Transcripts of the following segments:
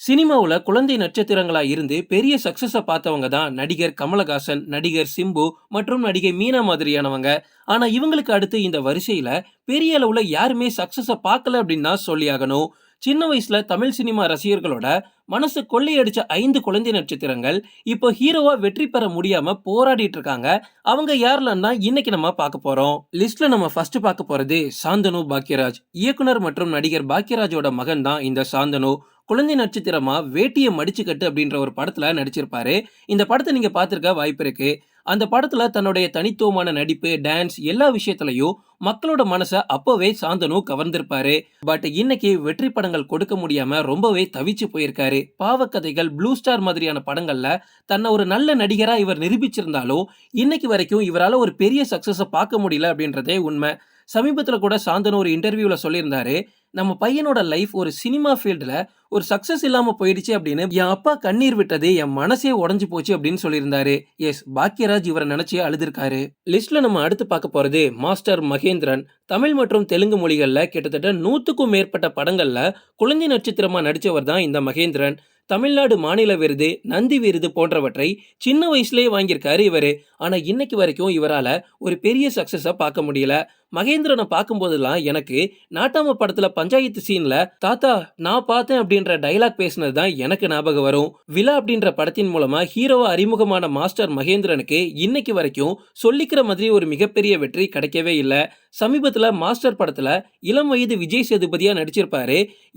சினிமாவில் குழந்தை நட்சத்திரங்களாக இருந்து பெரிய சக்ஸஸை பார்த்தவங்க தான் நடிகர் கமலஹாசன், நடிகர் சிம்பு மற்றும் நடிகை மீனா மாதிரியானவங்க. ஆனால் இவங்களுக்கு அடுத்து இந்த வரிசையில் பெரிய அளவில் யாருமே சக்ஸஸை பார்க்கல அப்படின்னு தான் சொல்லியாகணும். சின்ன வயசுல தமிழ் சினிமா ரசிகர்களோட மனசு கொள்ளையடிச்ச ஐந்து குழந்தை நட்சத்திரங்கள் இப்போ ஹீரோவா வெற்றி பெற முடியாம போராடிட்டு இருக்காங்க. அவங்க யாருலன்னா இன்னைக்கு நம்ம பார்க்க போறோம். லிஸ்ட்ல நம்ம ஃபர்ஸ்ட் பார்க்க போறது சாந்தனு பாக்யராஜ். இயக்குனர் மற்றும் நடிகர் பாக்யராஜோட மகன் தான் இந்த சாந்தனு. குழந்தை நட்சத்திரமா வேட்டியை மடிச்சு கட்டு அப்படின்ற ஒரு படத்துல நடிச்சிருப்பாரு. இந்த படத்தை நீங்க பார்த்துருக்க வாய்ப்பு இருக்கு. அந்த படத்துல தன்னுடைய தனித்துவமான நடிப்பு, டான்ஸ் எல்லா விஷயத்துலையும் மக்களோட மனசை அப்போவே சாந்தனு கவர்ந்திருப்பாரு. பட் இன்னைக்கு வெற்றி படங்கள் கொடுக்க முடியாம ரொம்பவே தவிச்சு போயிருக்காரு. பாவக்கதைகள், ப்ளூ ஸ்டார் மாதிரியான படங்கள்ல தன்னை ஒரு நல்ல நடிகரா இவர் நிரூபிச்சிருந்தாலும் இன்னைக்கு வரைக்கும் இவரால் ஒரு பெரிய சக்சஸை பார்க்க முடியல அப்படின்றதே உண்மை. சமீபத்தில் கூட சாந்தன் ஒரு இன்டர்வியூவில் சொல்லியிருந்தாரு, நம்ம பையனோட லைஃப் ஒரு சினிமா ஃபீல்டில் ஒரு சக்சஸ் இல்லாமல் போயிடுச்சு அப்படின்னு என் அப்பா கண்ணீர் விட்டது என் மனசே உடஞ்சி போச்சு அப்படின்னு சொல்லியிருந்தாரு. எஸ் பாக்யராஜ் இவரை நினச்சி அழுதுருக்காரு. லிஸ்ட்டில் நம்ம அடுத்து பார்க்க போகிறது மாஸ்டர் மகேந்திரன். தமிழ் மற்றும் தெலுங்கு மொழிகளில் கிட்டத்தட்ட நூற்றுக்கும் மேற்பட்ட படங்களில் குழந்தை நட்சத்திரமாக நடித்தவர் தான் இந்த மகேந்திரன். தமிழ்நாடு மாநில விருது, நந்தி விருது போன்றவற்றை சின்ன வயசுலேயே வாங்கியிருக்காரு இவர் ஆனால் இன்னைக்கு வரைக்கும் இவரால் ஒரு பெரிய சக்ஸஸை பார்க்க முடியல. மகேந்திரனை பார்க்கும்போதெல்லாம் எனக்கு நாட்டாம படத்துல பஞ்சாயத்து சீன்ல தாத்தா நான் பார்த்தேன் அப்படின்ற டயலாக் பேசினது தான் எனக்கு ஞாபகம் வரும். விழா அப்படின்ற படத்தின் மூலமா ஹீரோவா அறிமுகமான மாஸ்டர் மகேந்திரனுக்கு இன்னைக்கு வரைக்கும் சொல்லிக்கிற மாதிரி ஒரு மிகப்பெரிய வெற்றி கிடைக்கவே இல்லை சமீபத்தில் மாஸ்டர் படத்தில் இளம் வயது விஜய் சேதுபதியாக நடிச்சிருப்பாரு.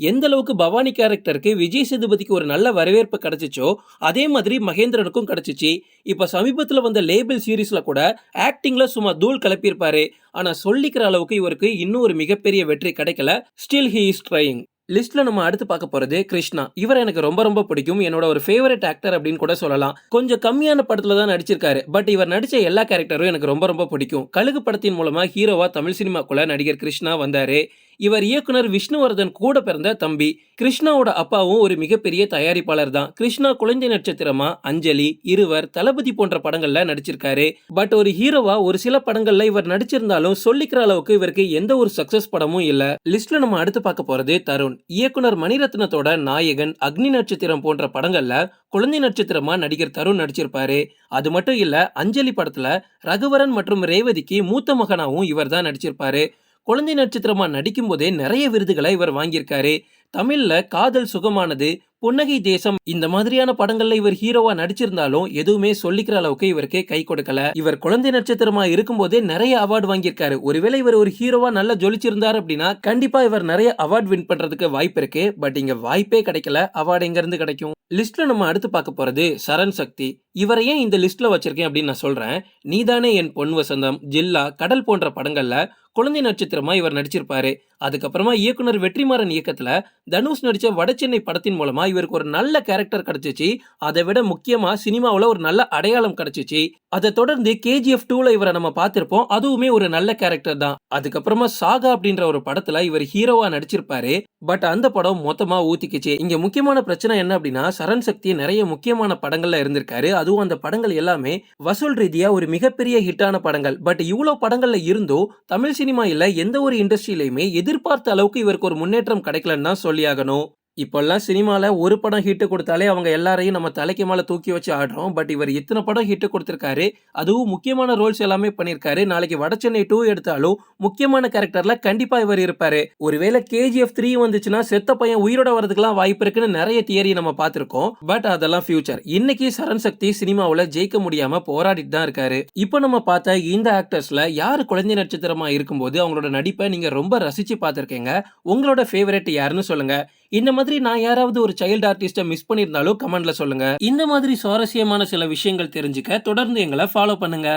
எந்த அளவுக்கு பவானி கேரக்டருக்கு விஜய் சேதுபதிக்கு ஒரு நல்ல வரவேற்பு கிடைச்சிச்சோ அதே மாதிரி மகேந்திரனுக்கும் கிடைச்சிச்சு இப்போ சமீபத்தில் வந்த லேபிள் சீரீஸில் கூட ஆக்டிங்கில் சும்மா தூள் கிளப்பியிருப்பாரு. ஆனா சொல்லிக்கிற அளவுக்கு இவருக்கு இன்னும் ஒரு மிகப்பெரிய வெற்றி கிடைக்கல. Still he is trying. லிஸ்ட்ல நம்ம அடுத்து பார்க்க போறது கிருஷ்ணா. இவர் எனக்கு ரொம்ப ரொம்ப பிடிக்கும். என்னோட ஒரு ஃபேவரட் ஆக்டர் அப்படின்னு கூட சொல்லலாம். கொஞ்சம் கம்மியான படத்துல தான் நடிச்சிருக்காரு. பட் இவர் நடிச்ச எல்லா கேரக்டரும் எனக்கு ரொம்ப ரொம்ப பிடிக்கும். கழுகு படத்தின் மூலமா ஹீரோவா தமிழ் சினிமாக்குள்ள நடிகர் கிருஷ்ணா வந்தாரு. இவர் இயக்குனர் விஷ்ணுவர்தன் கூட பிறந்த தம்பி. கிருஷ்ணாவோட அப்பாவும் ஒரு மிகப்பெரிய தயாரிப்பாளர் தான். கிருஷ்ணா குழந்தை நட்சத்திரமா அஞ்சலி, இருவர், தளபதி போன்ற படங்கள்ல நடிச்சிருக்காரு. பட் ஒரு ஹீரோவா ஒரு சில படங்கள்ல இவர் நடிச்சிருந்தாலும் சொல்லிக்கிற அளவுக்கு இவருக்கு எந்த ஒரு சக்சஸ் படமும் இல்ல. லிஸ்ட்ல நம்ம அடுத்து பார்க்க போறது தருண். இயக்குனர் மணிரத்னத்தோட நாயகன், அக்னி நட்சத்திரம் போன்ற படங்கள்ல குழந்தை நட்சத்திரமா நடிகர் தருண் நடிச்சிருப்பாரு. அது மட்டும் இல்ல அஞ்சலி படத்துல ரகுவரன் மற்றும் ரேவதிக்கு மூத்த மகனாவும் இவர் தான் நடிச்சிருப்பாரு. குழந்தை நட்சத்திரமா நடிக்கும் போதே நிறைய விருதுகளை இவர் வாங்கியிருக்காரு. தமிழ்ல காதல் சுகமானது, புன்னகை தேசம் இந்த மாதிரியான படங்கள்ல இவர் ஹீரோவா நடிச்சிருந்தாலும் எதுவுமே சொல்லிக்கிற அளவுக்கு இவருக்கு கை கொடுக்கல. இவர் குழந்தை நட்சத்திரமா இருக்கும்போதே நிறைய அவார்டு வாங்கியிருக்காரு. ஒருவேளை இவர் ஒரு ஹீரோவா நல்லா ஜொலிச்சிருந்தார் அப்படின்னா கண்டிப்பா இவர் நிறைய அவார்டு வின் பண்றதுக்கு வாய்ப்பு இருக்கு. பட் இங்க வாய்ப்பே கிடைக்கல. அவார்டு எங்க இருந்து கிடைக்கும்? லிஸ்ட்ல நம்ம அடுத்து பார்க்க போறது சரண் சக்தி. இவரை ஏன் இந்த லிஸ்ட்ல வச்சிருக்கேன் அப்படின்னு நான் சொல்றேன். நீதானே என் பொன் வசந்தம், ஜில்லா, கடல் போன்ற படங்கள்ல குழந்தை நட்சத்திரமா இவர் நடிச்சிருப்பாரு. அதுக்கப்புறமா இயக்குனர் வெற்றிமாறன் இயக்கத்துல தனுஷ் நடிச்ச வடச்சென்னை படத்தின் மூலமா இவருக்கு ஒரு நல்ல கேரக்டர் கிடைச்சிச்சு அதை விட முக்கியமா சினிமாவில் ஒரு நல்ல அடையாளம் கிடைச்சிச்சு அதை தொடர்ந்து கேஜிஎஃப் டூல இவரை நம்ம பார்த்திருப்போம். அதுவுமே ஒரு நல்ல கேரக்டர் தான். அதுக்கப்புறமா சாகா அப்படின்ற ஒரு படத்துல இவர் ஹீரோவா நடிச்சிருப்பாரு. பட் அந்த படம் மொத்தமா ஊத்திக்கிச்சு. இங்க முக்கியமான பிரச்சனை என்ன அப்படின்னா சரண் சக்தி நிறைய முக்கியமான படங்கள்ல இருந்திருக்காரு. அதுவும் அந்த படங்கள் எல்லாமே வசூல் ரீதியா ஒரு மிகப்பெரிய ஹிட்டான படங்கள். பட் இவ்வளவு படங்கள்ல இருந்தும் தமிழ் சினிமா இல்ல எந்த ஒரு இண்டஸ்ட்ரியிலையுமே எதிர்பார்த்த அளவுக்கு இவருக்கு ஒரு முன்னேற்றம் கிடைக்கலன்னு தான் சொல்லியாகணும். இப்போல்லாம் சினிமாவில் ஒரு படம் ஹிட்டு கொடுத்தாலே அவங்க எல்லாரையும் நம்ம தலைக்கு மேலே தூக்கி வச்சு ஆடுறோம். பட் இவர் இத்தனை படம் ஹிட்டு கொடுத்துருக்காரு அதுவும் முக்கியமான ரோல்ஸ் எல்லாமே பண்ணியிருக்காரு. நாளைக்கு வடசென்னை 2 எடுத்தாலும் முக்கியமான கேரக்டரில் கண்டிப்பாக இவர் இருப்பார் ஒருவேளை கேஜிஎஃப் த்ரீ வந்துச்சுன்னா செத்த பையன் உயிரோட வரதுக்கெல்லாம் வாய்ப்பு இருக்குன்னு நிறைய தியரி நம்ம பார்த்துருக்கோம் பட் அதெல்லாம் ஃபியூச்சர். இன்னைக்கு சரண் சக்தி சினிமாவில் ஜெயிக்க முடியாமல் போராடிட்டு தான் இருக்காரு. இப்போ நம்ம பார்த்த இந்த ஆக்டர்ஸில் யார் குழந்தை நட்சத்திரமாக இருக்கும்போது அவங்களோட நடிப்பை நீங்கள் ரொம்ப ரசித்து பார்த்துருக்கீங்க உங்களோட ஃபேவரட் யாருன்னு சொல்லுங்கள் இந்த மாதிரி நான் யாராவது ஒரு சைல்டு ஆர்டிஸ்ட மிஸ் பண்ணியிருந்தாலும் கமெண்ட்ல சொல்லுங்க. இந்த மாதிரி சுவாரஸ்யமான சில விஷயங்கள் தெரிஞ்சுக்க தொடர்ந்து எங்களை ஃபாலோ பண்ணுங்க.